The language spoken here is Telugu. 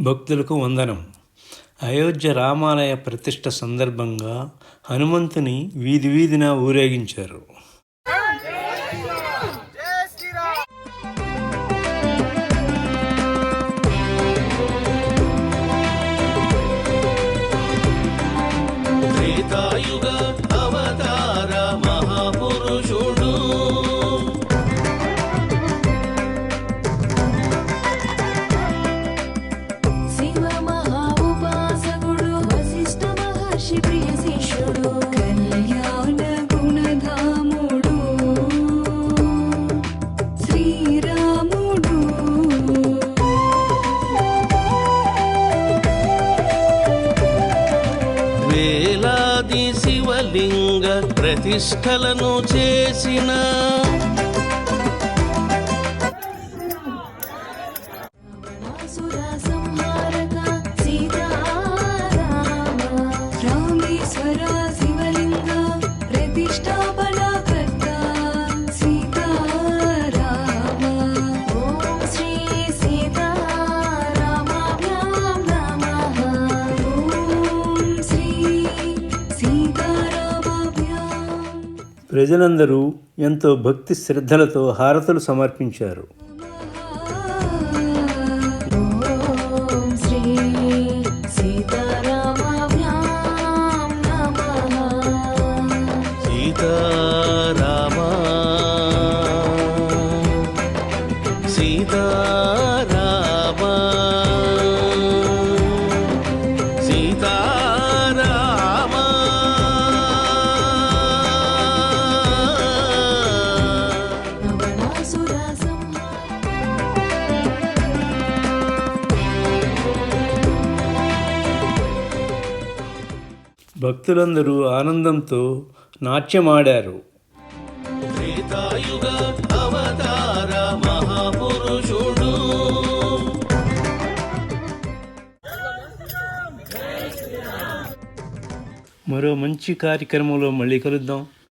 భక్తులకు వందనం. అయోధ్య రామాలయ ప్రతిష్ట సందర్భంగా హనుమంతుని వీధి వీధిన ఊరేగించారు. త్రేతాయుగ వేలాది శివలింగ ప్రతిష్టలను చేసిన ప్రజలందరూ ఎంతో భక్తి శ్రద్ధలతో హారతులు సమర్పించారు. సీతారామా సీతారామా. భక్తులందరూ ఆనందంతో నాట్యమాడారు. మరో మంచి కార్యక్రమంలో మళ్ళీ కలుద్దాం.